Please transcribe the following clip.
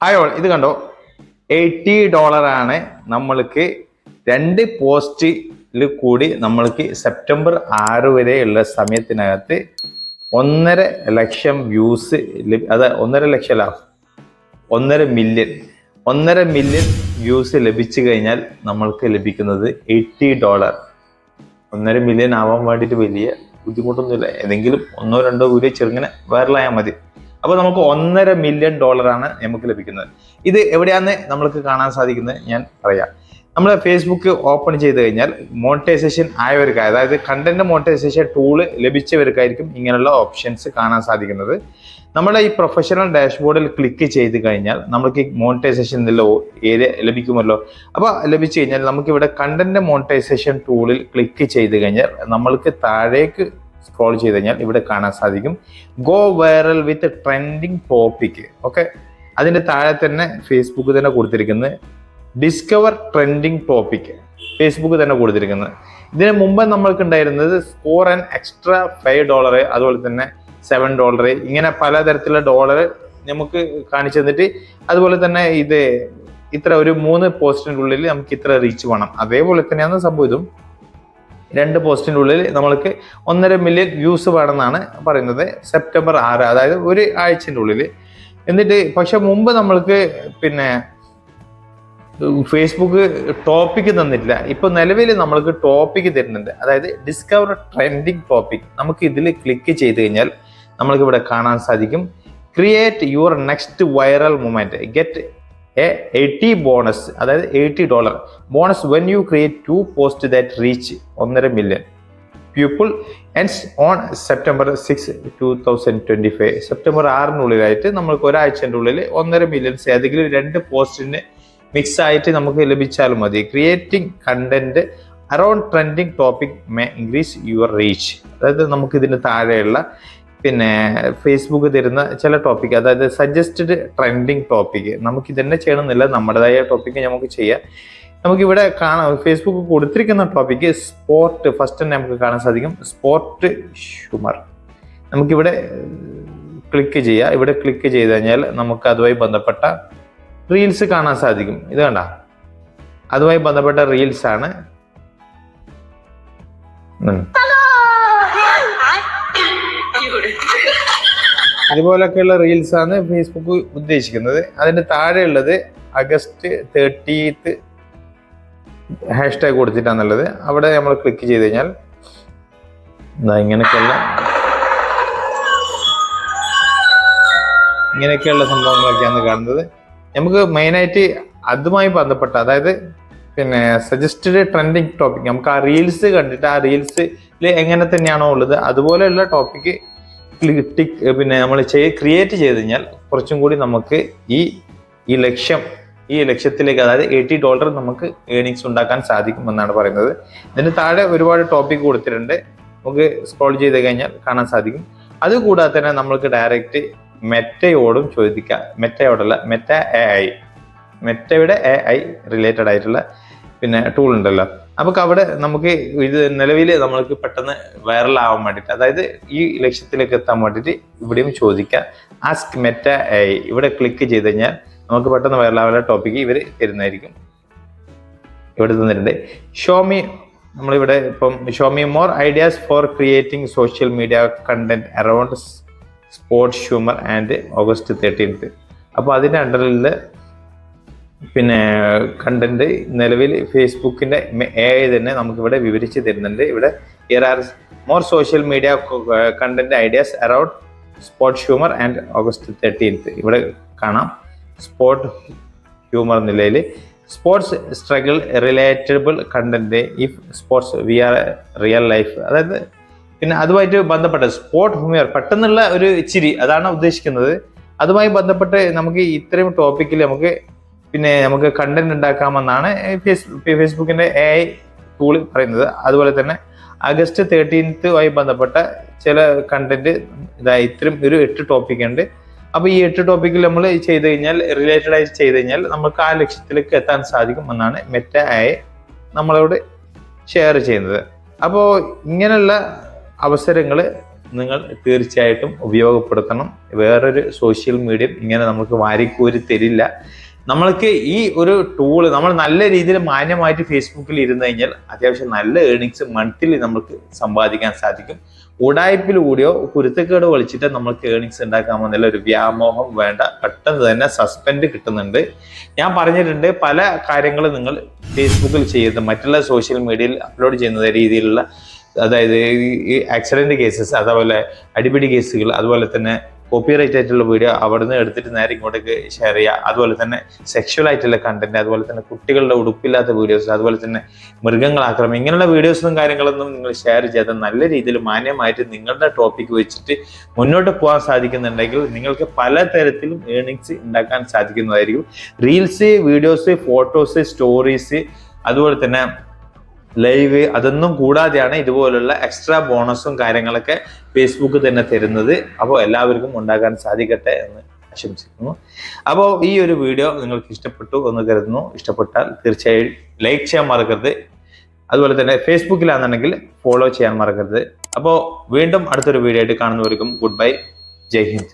അയോൾ ഇത് കണ്ടോ? എയ്റ്റി ആണ് നമ്മൾക്ക് രണ്ട് പോസ്റ്റിൽ കൂടി നമ്മൾക്ക് സെപ്റ്റംബർ ആറ് വരെയുള്ള സമയത്തിനകത്ത് ഒന്നര ലക്ഷം വ്യൂസ് അത് ഒന്നര ലക്ഷം അല്ല ഒന്നര മില്യൺ ഒന്നര മില്യൺ വ്യൂസ് ലഭിച്ചു കഴിഞ്ഞാൽ നമ്മൾക്ക് ലഭിക്കുന്നത് എയ്റ്റി ഡോളർ ഒന്നര മില്യൺ ആവാൻ വേണ്ടിയിട്ട് വലിയ ബുദ്ധിമുട്ടൊന്നുമില്ല. ഏതെങ്കിലും ഒന്നോ രണ്ടോ വീഡിയോ ചെറുങ്ങനെ വൈറലായാൽ മതി. അപ്പോൾ നമുക്ക് ഒന്നര മില്യൺ ഡോളറാണ് നമുക്ക് ലഭിക്കുന്നത്. ഇത് എവിടെയാന്ന് നമ്മൾക്ക് കാണാൻ സാധിക്കുന്നത് ഞാൻ പറയാം. നമ്മൾ ഫേസ്ബുക്ക് ഓപ്പൺ ചെയ്ത് കഴിഞ്ഞാൽ മോണിറ്റൈസേഷൻ ആയവർക്ക് അതായത് കണ്ടന്റ് മോണിറ്റൈസേഷൻ ടൂൾ ലഭിച്ചവർക്കായിരിക്കും ഇങ്ങനെയുള്ള ഓപ്ഷൻസ് കാണാൻ സാധിക്കുന്നത്. നമ്മുടെ ഈ പ്രൊഫഷണൽ ഡാഷ്ബോർഡിൽ ക്ലിക്ക് ചെയ്ത് കഴിഞ്ഞാൽ നമുക്ക് മോണിറ്റൈസേഷൻ എന്നുള്ള ഏരിയ ലഭിക്കുമല്ലോ. അപ്പോൾ ലഭിച്ചു കഴിഞ്ഞാൽ നമുക്കിവിടെ കണ്ടന്റ് മോണിറ്റൈസേഷൻ ടൂളിൽ ക്ലിക്ക് ചെയ്ത് കഴിഞ്ഞാൽ നമ്മൾക്ക് താഴേക്ക് സ്ക്രോൾ ചെയ്ത് കഴിഞ്ഞാൽ ഇവിടെ കാണാൻ സാധിക്കും. Go viral with trending topic okay അതിന്റെ താഴെ തന്നെ ഫേസ്ബുക്ക് തന്നെ കൊടുത്തിരിക്കുന്നത് ഡിസ്കവർ ട്രെൻഡിങ് ടോപ്പിക് ഫേസ്ബുക്ക് തന്നെ കൊടുത്തിരിക്കുന്നത്. ഇതിന് മുമ്പ് നമ്മൾക്ക് ഉണ്ടായിരുന്നത് score and extra five dollar അതുപോലെ തന്നെ സെവൻ ഡോളർ ഇങ്ങനെ പലതരത്തിലുള്ള ഡോളർ നമുക്ക് കാണിച്ചു തന്നിട്ട് അതുപോലെ തന്നെ ഇത് ഇത്ര ഒരു മൂന്ന് പോസ്റ്റിനുള്ളിൽ നമുക്ക് ഇത്ര റീച്ച് വേണം. അതേപോലെ തന്നെയാണ് സംഭവം ഇതും. രണ്ട് പോസ്റ്റിന്റെ ഉള്ളിൽ നമ്മൾക്ക് ഒന്നര മില്യൺ വ്യൂസ് വേണമെന്നാണ് പറയുന്നത്. സെപ്റ്റംബർ ആറ് അതായത് ഒരു ആഴ്ചന്റെ ഉള്ളിൽ. എന്നിട്ട് പക്ഷെ മുമ്പ് നമ്മൾക്ക് പിന്നെ ഫേസ്ബുക്ക് ടോപ്പിക്ക് തന്നിട്ടില്ല. ഇപ്പൊ നിലവിൽ നമ്മൾക്ക് ടോപ്പിക്ക് തരുന്നുണ്ട്. അതായത് ഡിസ്കവർ ട്രെൻഡിങ് ടോപ്പിക് നമുക്ക് ഇതിൽ ക്ലിക്ക് ചെയ്ത് കഴിഞ്ഞാൽ നമ്മൾക്ക് ഇവിടെ കാണാൻ സാധിക്കും. Create your next viral moment get eighty bonus അതായത് eighty dollar bonus when you create two post that reach ഒന്നര million people ends on September six two thousand twenty five September ആറിനുള്ളിലായിട്ട് നമ്മൾക്ക് ഒരാഴ്ചന്റെ ഉള്ളിൽ ഒന്നര മില്യൺസ് ഏതെങ്കിലും രണ്ട് പോസ്റ്റിന് മിക്സ് ആയിട്ട് നമുക്ക് ലഭിച്ചാൽ മതി. Creating content around trending topic may increase your reach അതായത് നമുക്ക് ഇതിന് താഴെയുള്ള പിന്നെ ഫേസ്ബുക്ക് തരുന്ന ചില ടോപ്പിക് അതായത് സജസ്റ്റഡ് ട്രെൻഡിങ് ടോപ്പിക് നമുക്ക് ഇതന്നെ ചെയ്യണമെന്നില്ല നമ്മുടേതായ ടോപ്പിക് നമുക്ക് ചെയ്യാം. നമുക്കിവിടെ കാണാം ഫേസ്ബുക്ക് കൊടുത്തിരിക്കുന്ന ടോപ്പിക്ക് സ്പോർട്ട് ഫസ്റ്റ് തന്നെ നമുക്ക് കാണാൻ സാധിക്കും. സ്പോർട്ട് ഷുമർ നമുക്കിവിടെ ക്ലിക്ക് ചെയ്യാം. ഇവിടെ ക്ലിക്ക് ചെയ്ത് കഴിഞ്ഞാൽ നമുക്ക് അതുമായി ബന്ധപ്പെട്ട റീൽസ് കാണാൻ സാധിക്കും. ഇത് കണ്ട? അതുമായി ബന്ധപ്പെട്ട റീൽസ് ആണ്. ഇതുപോലൊക്കെയുള്ള റീൽസ് ആണ് ഫേസ്ബുക്ക് ഉദ്ദേശിക്കുന്നത്. അതിന്റെ താഴെയുള്ളത് അഗസ്റ്റ് തേർട്ടീത്ത് ഹാഷ് ടാഗ് കൊടുത്തിട്ടാന്നുള്ളത് അവിടെ നമ്മൾ ക്ലിക്ക് ചെയ്ത് കഴിഞ്ഞാൽ ഇങ്ങനെയൊക്കെയുള്ള ഇങ്ങനെയൊക്കെയുള്ള സംഭവങ്ങളൊക്കെയാണ് കാണുന്നത്. നമുക്ക് മെയിനായിട്ട് അതുമായി ബന്ധപ്പെട്ട അതായത് പിന്നെ സജസ്റ്റഡ് ട്രെൻഡിങ് ടോപ്പിക് നമുക്ക് ആ റീൽസ് കണ്ടിട്ട് ആ റീൽസിൽ എങ്ങനെ തന്നെയാണോ ഉള്ളത് അതുപോലെയുള്ള ടോപ്പിക്ക് ടിക് പിന്നെ നമ്മൾ ക്രിയേറ്റ് ചെയ്ത് കഴിഞ്ഞാൽ കുറച്ചും കൂടി നമുക്ക് ഈ ഈ ലക്ഷ്യം ഈ ലക്ഷ്യത്തിലേക്ക് അതായത് എയ്റ്റി ഡോളർ നമുക്ക് ഏണിങ്സ് ഉണ്ടാക്കാൻ സാധിക്കും എന്നാണ് പറയുന്നത്. ഇതിന് താഴെ ഒരുപാട് ടോപ്പിക് കൊടുത്തിട്ടുണ്ട്. നമുക്ക് സ്ക്രോൾ ചെയ്ത് കഴിഞ്ഞാൽ കാണാൻ സാധിക്കും. അതുകൂടാതെ തന്നെ നമ്മൾക്ക് ഡയറക്റ്റ് മെറ്റയോടും ചോദിക്കാം. മെറ്റയോടല്ല മെറ്റ എ ഐ മെറ്റയുടെ എ ഐ റിലേറ്റഡ് ആയിട്ടുള്ള പിന്നെ ടൂൾ ഉണ്ടല്ലോ. നമുക്ക് അവിടെ നമുക്ക് ഇത് നിലവിൽ നമ്മൾക്ക് പെട്ടെന്ന് വൈറൽ ആവാൻ വേണ്ടിയിട്ട് അതായത് ഈ ലക്ഷ്യത്തിലേക്ക് എത്താൻ വേണ്ടിയിട്ട് ഇവിടെയും ചോദിക്കാം. ആസ്ക് മെറ്റ ഇവിടെ ക്ലിക്ക് ചെയ്ത് കഴിഞ്ഞാൽ നമുക്ക് പെട്ടെന്ന് വൈറലാവുന്ന ടോപ്പിക്ക് ഇവർ തരുന്നതായിരിക്കും. ഇവിടെ തന്നിട്ടുണ്ട്. ഷോമി നമ്മളിവിടെ ഇപ്പം show me more ideas for creating social media content around sports humour and August thirteenth അപ്പോൾ അതിന്റെ അണ്ടറിൽ പിന്നെ കണ്ടന്റ് നിലവിൽ ഫേസ്ബുക്കിന്റെ എ ഐ തന്നെ നമുക്കിവിടെ വിവരിച്ച് തരുന്നുണ്ട്. ഇവിടെ here are more social media content ideas around sports humour and August thirteenth ഇവിടെ കാണാം. സ്പോട്ട് ഹ്യൂമർ നിലയിൽ. Sports struggle relatable content if sports we are real life അതായത് പിന്നെ അതുമായിട്ട് ബന്ധപ്പെട്ട സ്പോട്ട് ഹ്യൂമർ പെട്ടെന്നുള്ള ഒരു ചിരി അതാണ് ഉദ്ദേശിക്കുന്നത്. അതുമായി ബന്ധപ്പെട്ട് നമുക്ക് ഇത്രയും ടോപ്പിക്കിൽ നമുക്ക് പിന്നെ നമുക്ക് കണ്ടന്റ് ഉണ്ടാക്കാമെന്നാണ് ഫേസ് ഫേസ്ബുക്കിന്റെ എ ഐ ടൂൾ പറയുന്നത്. അതുപോലെ തന്നെ ആഗസ്റ്റ് തേർട്ടീൻത്തുമായി ബന്ധപ്പെട്ട ചില കണ്ടന്റ് ഇതാ ഇത്രയും ഒരു എട്ട് ടോപ്പിക് ഉണ്ട്. അപ്പൊ ഈ എട്ട് ടോപ്പിക്കിൽ നമ്മൾ ചെയ്ത് കഴിഞ്ഞാൽ റിലേറ്റഡ് ആയി ചെയ്ത് കഴിഞ്ഞാൽ നമുക്ക് ആ ലക്ഷ്യത്തിലേക്ക് എത്താൻ സാധിക്കും എന്നാണ് മെറ്റ ആയി നമ്മളോട് ഷെയർ ചെയ്യുന്നത്. അപ്പോൾ ഇങ്ങനെയുള്ള അവസരങ്ങൾ നിങ്ങൾ തീർച്ചയായിട്ടും ഉപയോഗപ്പെടുത്തണം. വേറൊരു സോഷ്യൽ മീഡിയ ഇങ്ങനെ നമുക്ക് വാരിക്കോരി തരില്ല. നമ്മൾക്ക് ഈ ഒരു ടൂൾ നമ്മൾ നല്ല രീതിയിൽ മാന്യമായിട്ട് ഫേസ്ബുക്കിൽ ഇരുന്ന് കഴിഞ്ഞാൽ അത്യാവശ്യം നല്ല ഏണിങ്സ് മന്ത്ലി നമുക്ക് സമ്പാദിക്കാൻ സാധിക്കും. ഉടായ്പിലൂടെയോ കുരുത്തക്കേട് വലിച്ചിട്ട് നമ്മൾക്ക് ഏണിങ്സ് ഉണ്ടാക്കാമെന്നുള്ള ഒരു വ്യാമോഹം വേണ്ട. പെട്ടെന്ന് തന്നെ സസ്പെൻഡ് കിട്ടുന്നുണ്ട്. ഞാൻ പറഞ്ഞിട്ടുണ്ട് പല കാര്യങ്ങളും നിങ്ങൾ ഫേസ്ബുക്കിൽ ചെയ്യുന്നത് മറ്റുള്ള സോഷ്യൽ മീഡിയയിൽ അപ്ലോഡ് ചെയ്യുന്ന രീതിയിലുള്ള അതായത് ഈ ആക്സിഡന്റ് കേസസ് അതേപോലെ അടിപിടി കേസുകൾ അതുപോലെ തന്നെ കോപ്പിറൈറ്റ് ആയിട്ടുള്ള വീഡിയോ അവിടുന്ന് എടുത്തിട്ട് നേരെ ഇങ്ങോട്ടേക്ക് ഷെയർ ചെയ്യുക. അതുപോലെ തന്നെ സെക്ഷൽ ആയിട്ടുള്ള കണ്ടന്റ് അതുപോലെ തന്നെ കുട്ടികളുടെ ഉടുപ്പില്ലാത്ത വീഡിയോസ് അതുപോലെ തന്നെ മൃഗങ്ങൾ ആക്രമം ഇങ്ങനെയുള്ള വീഡിയോസും കാര്യങ്ങളൊന്നും നിങ്ങൾ ഷെയർ ചെയ്താൽ നല്ല രീതിയിൽ മാന്യമായിട്ട് നിങ്ങളുടെ ടോപ്പിക് വെച്ചിട്ട് മുന്നോട്ട് പോകാൻ സാധിക്കുന്നുണ്ടെങ്കിൽ നിങ്ങൾക്ക് പലതരത്തിലും ഏണിങ്സ് ഉണ്ടാക്കാൻ സാധിക്കുന്നതായിരിക്കും. റീൽസ് വീഡിയോസ് ഫോട്ടോസ് സ്റ്റോറീസ് അതുപോലെ തന്നെ ലൈവ് അതൊന്നും കൂടാതെയാണ് ഇതുപോലുള്ള എക്സ്ട്രാ ബോണസും കാര്യങ്ങളൊക്കെ ഫേസ്ബുക്ക് തന്നെ തരുന്നത്. അപ്പോൾ എല്ലാവർക്കും ഉണ്ടാക്കാൻ സാധിക്കട്ടെ എന്ന് ആശംസിക്കുന്നു. അപ്പോൾ ഈ ഒരു വീഡിയോ നിങ്ങൾക്ക് ഇഷ്ടപ്പെട്ടു എന്ന് കരുതുന്നു. ഇഷ്ടപ്പെട്ടാൽ തീർച്ചയായും ലൈക്ക് ചെയ്യാൻ മറക്കരുത്. അതുപോലെ തന്നെ ഫേസ്ബുക്കിലാണെന്നുണ്ടെങ്കിൽ ഫോളോ ചെയ്യാൻ മറക്കരുത്. അപ്പോൾ വീണ്ടും അടുത്തൊരു വീഡിയോ ആയിട്ട് കാണുന്നവർക്കും ഗുഡ് ബൈ ജയ് ഹിന്ദ്.